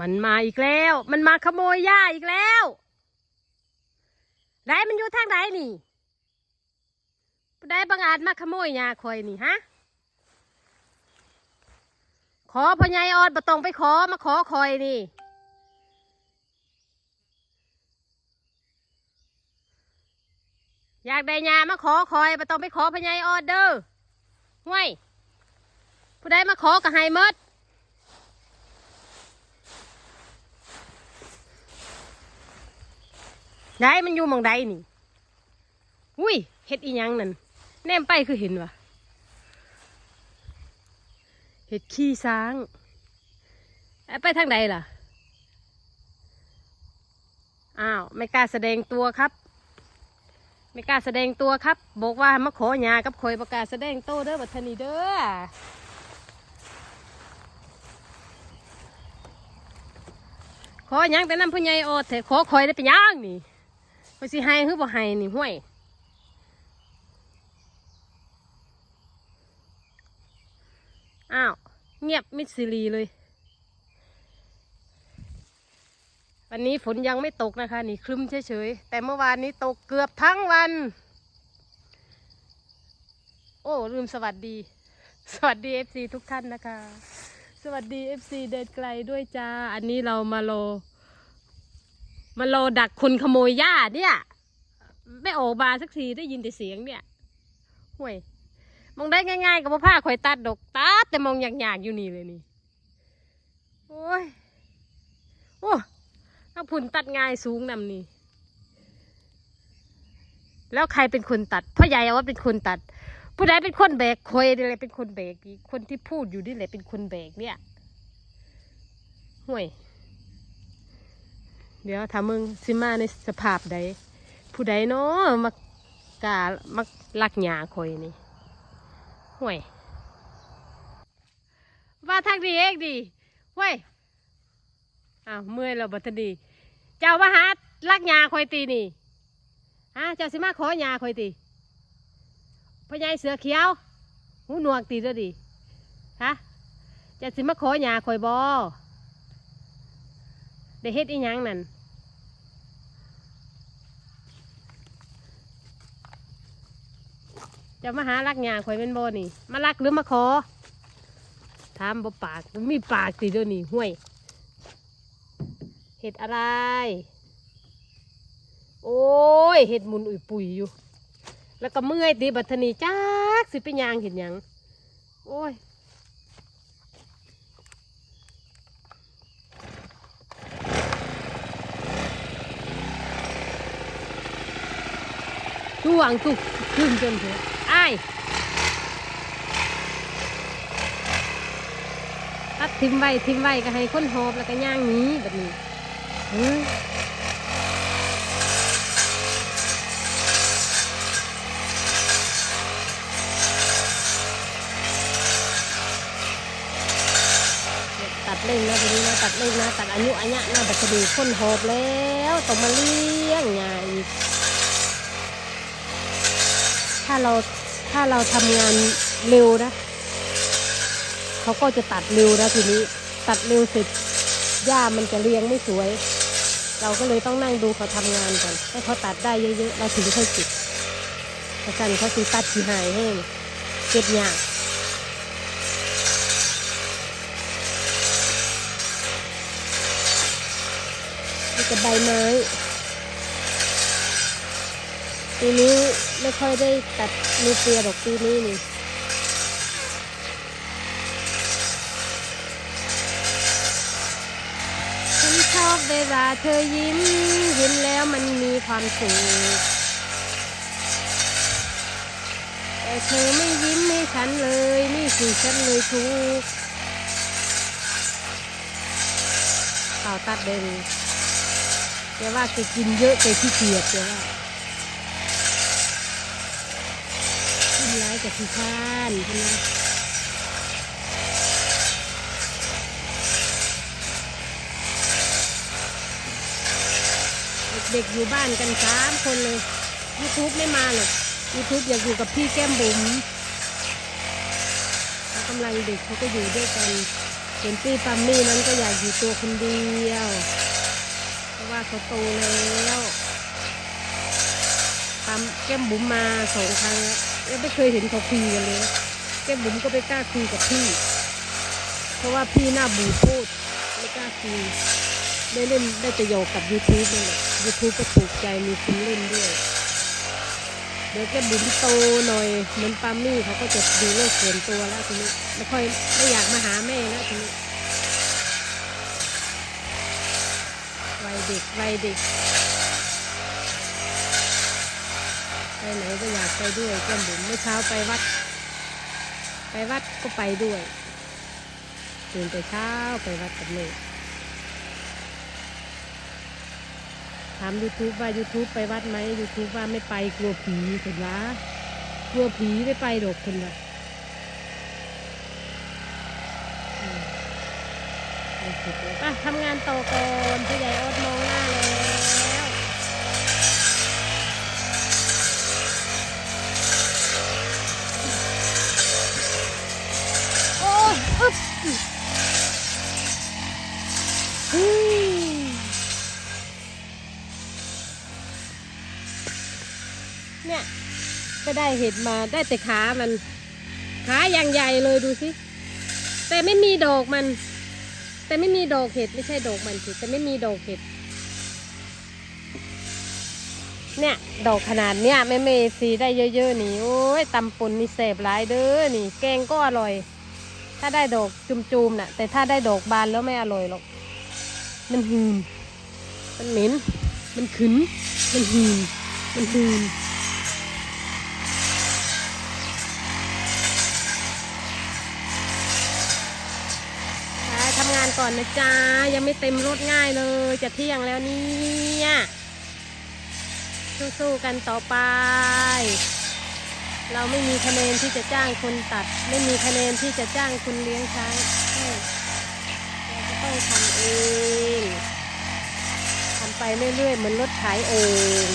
มันมาอีกแล้ว มันมาขโมยหญ้าอีกแล้วได้มันอยู่ทางไหนนี่ได้บังอาจมาขโมยหญ้าคอยนี่ฮะ ขอพ่อใหญ่ออดบ่ต้องไปขอมาขอคอยนี่ อยากได้หญ้ามาขอคอยบ่ต้องไปขอพ่อใหญ่ออดเด้อห่วยผู้ใดมาขอก็ให้หมด ได้มันอยู่มองใดนี่ อุ้ยเห็ดอีหยังนั่นแนมไปคือเห็นวะเห็ดขี้ช้างไปทางใดล่ะ อ้าว ไม่กล้าแสดงตัวครับ ไม่กล้าแสดงตัวครับ บอกว่ามาขอหยากับคอยประกาศแสดงโตวเด้อบัทอนีเด้อขอหยังแต่น้ำผู้ใหญ่ออดแต่ขอคอยได้เป็นยังนี่ ไปสิให้หรือบ่ให้นี่ห้วยอ้าวเงียบมิดซิลีเลย วันนี้ฝนยังไม่ตกนะคะ นี่ครึ้มเฉยๆ แต่เมื่อวานนี้ตกเกือบทั้งวัน โอ้ลืมสวัสดี สวัสดี FC ทุกท่านนะคะ สวัสดี FC เดินไกลด้วยจ้า อันนี้เรามาโล มารอดักคนขโมยหญ้าเนี่ย ไม่ออกมาสักทีได้ยินแต่เสียงเนี่ยห่วยมองได้ง่ายๆกับผ้าข่อยตัดดอกตัดแต่มองอยากๆอยู่นี่เลยนี่โอ้ยโอ้ถ้าผุนตัดง่ายสูงนำนี่ แล้วใครเป็นคนตัดพ่อใหญ่ว่าเป็นคนตัด ผู้ใดเป็นคนแบกคอยนี่แหละเป็นคนแบกคนที่พูดอยู่นี่แหละเป็นคนแบกเนี่ยห่วย เดี๋ยวถามึงสิมาในสภาพใดผู้ใดเนาะมากามักลักหยาคอยนี่ห่วยว่าทางดีเองดีห่วยอ้าวเมื่อยแล้วบัตดี เจ้ามาหาลักหยาคอยตีนี่ฮะเจ้าสิมาขอหยาคอยตีพ่อใหญ่เสือเขียวหูหนวกตีเด้อดิฮะเจ้าสิมาขอหยาคอยบอ ได้เฮ็ดอีหยังนั่นจะมาหาลักหยาข่อยเป็นโบนี่ มาลักหรือมาขอถามบ่ปากมีปากสิเดี๋ยวนี้ห่วยเห็ดอะไร โอ้ยเห็ดมุนอุ่ยปุ๋ยอยู่ แล้วก็เมื่อยตีบัดทนีจักสิไปยางเห็ดหยัง โอ้ย ช่วงตุกขึ้นจนเถอะไอ้ตัดทิมไว้ทิมไว้ก็ให้คนหอบแล้วก็ย่างนี้แบบนี้เฮ้ยตัดเล่งนะทีนี้นะตัดเล่งนะตัดอายุอัญญะนะแบัดนี้คนหอบแล้วต้องมาเลี้ยงยาอีก ถ้าเราถ้าเราทำงานเร็วนะ เขาก็จะตัดเร็วนะทีนี้ตัดเร็วเสร็จหญ้ามันจะเรียงไม่สวย เราก็เลยต้องนั่งดูเขาทำงานก่อนให้เขาตัดได้เยอะๆเราถึงค่อยเก็บแต่สั่นเขาคือตัดทีหายแห้งเก็บยากจะใบไม้ ปีนี้ไม่ค่อยได้ตัดนูเปียดอกปีนี้นี่ฉันชอบเวลาเธอยิ้มเห็นแล้วมันมีความสุขแต่เธอไม่ยิ้มให้ฉันเลย นี่สิฉันเลยทุกข์ข่าวตัดเด่นแกว่าแกกินเยอะแกขี้เกียจแกว่า ขึ้นไลฟ์กับพี่ข้านใช่ไหมเด็กๆอยู่บ้านกันสามคนเลย YouTube ไม่มาหรอก YouTube อยากอยู่กับพี่แก้มบุ๋มเขากำลังเด็กเขาก็อยู่ด้วยกันส่วนพี่ปัมมี่นั้นก็อยากอยู่ตัวคนเดียว เพราะว่าเขาโตแล้วปัมแก้มบุ๋มมาสองครั้งแล้ว ยังไม่เคยเห็นเขาคุยกันเลย แก้บุ๋มก็ไม่กล้าคุยกับพี่ เพราะว่าพี่หน้าบูดพูดไม่กล้าคุยได้เล่นได้จะโยกกับ YouTube นั่แหละ YouTube ก็ถูกใจมีคนเล่นด้วย เดี๋ยวแกบุ๋มโตหน่อยเหมือนปามี่เขาก็จะดูโลกส่วนตัวแล้วทีนี้ไม่ค่อยไม่อยากมาหาแม่แล้วทีนี้วัยเด็กวัยเด็ก ไปไหนก็อยากไปด้วยแก้มบุ๋มเมื่อเช้าไปวัด ไปวัดก็ไปด้วยตื่นแต่เช้าไปวัดกับแม่ถาม YouTube ว่า YouTube ไปวัดไหม YouTube ว่าไม่ไปกลัวผีเห็นวะกลัวผีไม่ไปดอกคนละไปทำงานต่อก่อนผู้ใหญ่อดมองหน้า ก็ได้เห็ดมาได้แต่ขามัน ขาอย่างใหญ่เลยดูสิ แต่ไม่มีดอกมัน แต่ไม่มีดอกเห็ดไม่ใช่ดอกมันสิแต่ไม่มีดอกเห็ด เนี่ย ดอกขนาดเนี้ยแม่เมซีได้เยอะ ๆ นี่โอ้ยตำปุนนี่แสบหลายเด้อนี่ แกงก็อร่อย ถ้าได้ดอกจุมๆน่ะ แต่ถ้าได้ดอกบานแล้วไม่อร่อยหรอก มันหืนมันเหม็น มันขึ้น มันหืนมันหืน ไปทำงาน ก่อนนะจ๊ะ ยังไม่เต็มรถง่ายเลย จะเที่ยงแล้วเนี่ยสู้ๆกันต่อไป เราไม่มีคะแนนที่จะจ้างคนตัด ไม่มีคะแนนที่จะจ้างคนเลี้ยงช้างให้เราจะต้องทำเองทำไปเรื่อยๆ เหมือนรถขายโอ่ง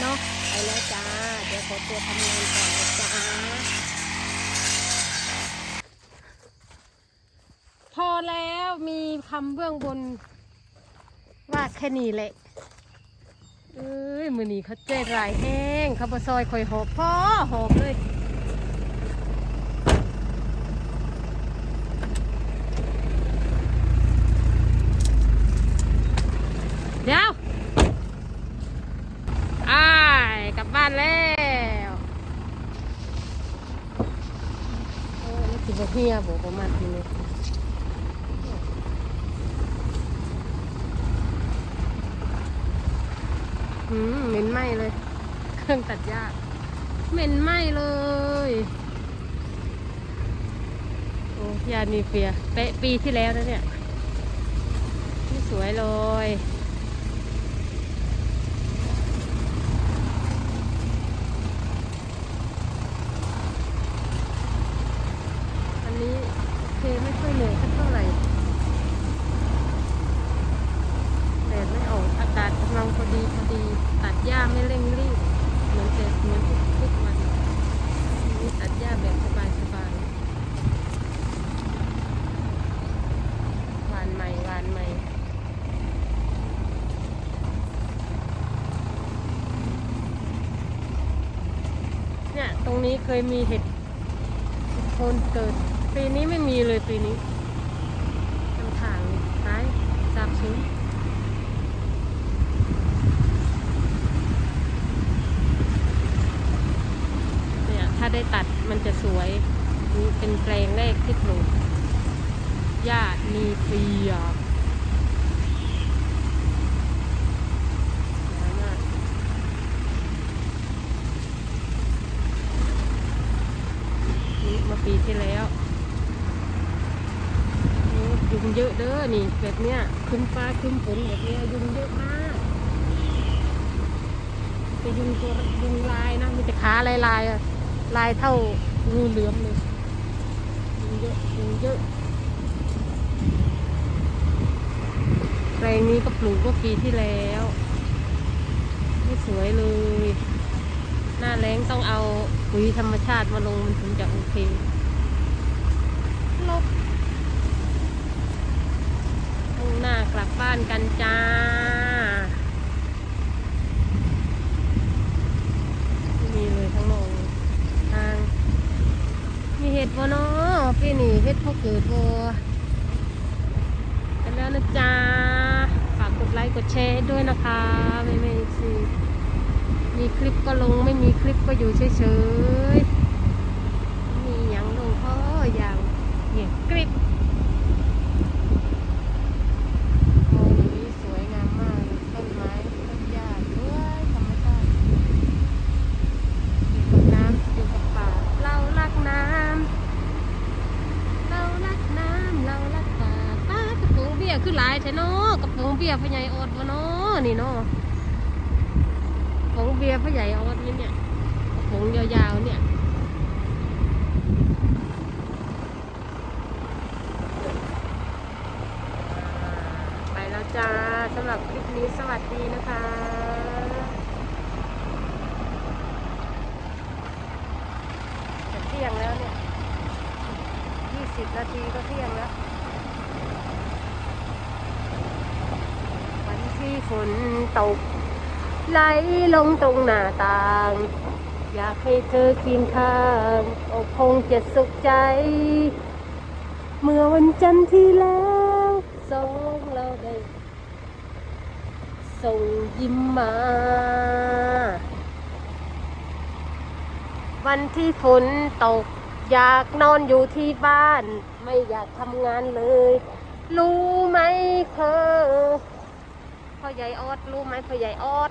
เนาะไปแล้วจ้า เดี๋ยวขอตัวทำงานก่อนนะจ๊ะ แล้วมีคำเบื้องบน ว่าแค่นี้แหละเอ้ยมือนี้เขาเจ๊รายแห้งเขาบซอยคอยหอบพ่อหอบเลยเดี๋ยวอ้ายกลับบ้านแล้วโอ้ยนี่สิบเฮียบอกประมาณนี้ อืมเหม็นไหมเลย เครื่องตัดหญ้าเหม็นไหมเลย โอ้ยานีเฟียเป๊ะปีที่แล้วนะเนี่ยนี่สวยเลยอันนี้โอเคไม่ค่อยเหนื่อยสักเท่าไหร่ แดดไม่ ออกอากาศกำลังพอดีพอดีตัดหญ้าไม่เร่งรีบเหมือนแต่เหมือนทุกวันตัดหญ้าแบบสบายสบายหวานใหม่หวานใหม่เนี่ยตรงนี้เคยมีเห็ดโคนเกิด ปีนี้ไม่มีเลยปีนี้ทำทางหายสาบสูญ เนี่ยถ้าได้ตัดมันจะสวยนี่ เป็นแปลงแรกที่ปลูกหญ้านีเปียกนี่มาปีที่แล้วนี่ยุงเยอะเด้อนี่แบบเนี้ยคึ้มฟ้าคึ้มฝนแบบเนี้ยยุงเยอะมากแต่ยุงตัวยุงลายนะมีแต่ขาลายลายอะลายเท่างูเหลือมเลย เยอะยุงเยอะแปลงนี้ก็ปลูกเมื่อปีที่แล้ว ไม่สวยเลย หน้าแรงต้องเอาปุ๋ยธรรมชาติมาลงมันถึงจะโอเคลบทั้งหน้านกันจ้ามีเลยทั้งนองทาง มีเห็ดบ่เนาะ ที่นี่เฮ็ดพ่อเกิดบ่กันแล้วนะจ๊ะ ฝากกดไลค์กดแชร์ด้วยนะคะไม่ไม่สิมีคลิปก็ลงไม่มีคลิปก็อยู่เฉยๆมีอย่างลงเพ่ออย่างเนี่ยคลิปโอ้ยสวยงามมากเลยต้นไม้ต้นหญ้าสวยธรรมชาติ อยู่กับน้ำอยู่กับป่า เรารักน้ำ เรารักน้ำ เรารักป่าป้ากระปุงเบียร์คือหลายแท้เนาะกระปุงเบียร์ พ่อใหญ่อดบเนาะนี่เนาะกระปุงเบียร์พ่อใหญ่อดนี่เนี่ยกระปุงยาวๆเนี่ย ไปแล้วจ้าสำหรับคลิปนี้สวัสดีนะคะ จะเที่ยงแล้วเนี่ย ยี่สิบนาทีก็เที่ยงแล้ว วันที่ ฝนตก ไหลลงตรงหน้าต่าง อยากให้เธอเคียงข้างอกคงจะสุขใจ เมื่อวันจันทร์ที่แล้วสองเราได้ส่งยิ้มมา วันที่ฝนตก อยากนอนอยู่ที่บ้าน ไม่อยากทำงานเลย รู้ไหมเคอ พ่อใหญ่ออดรู้ไหมพ่อใหญ่ออด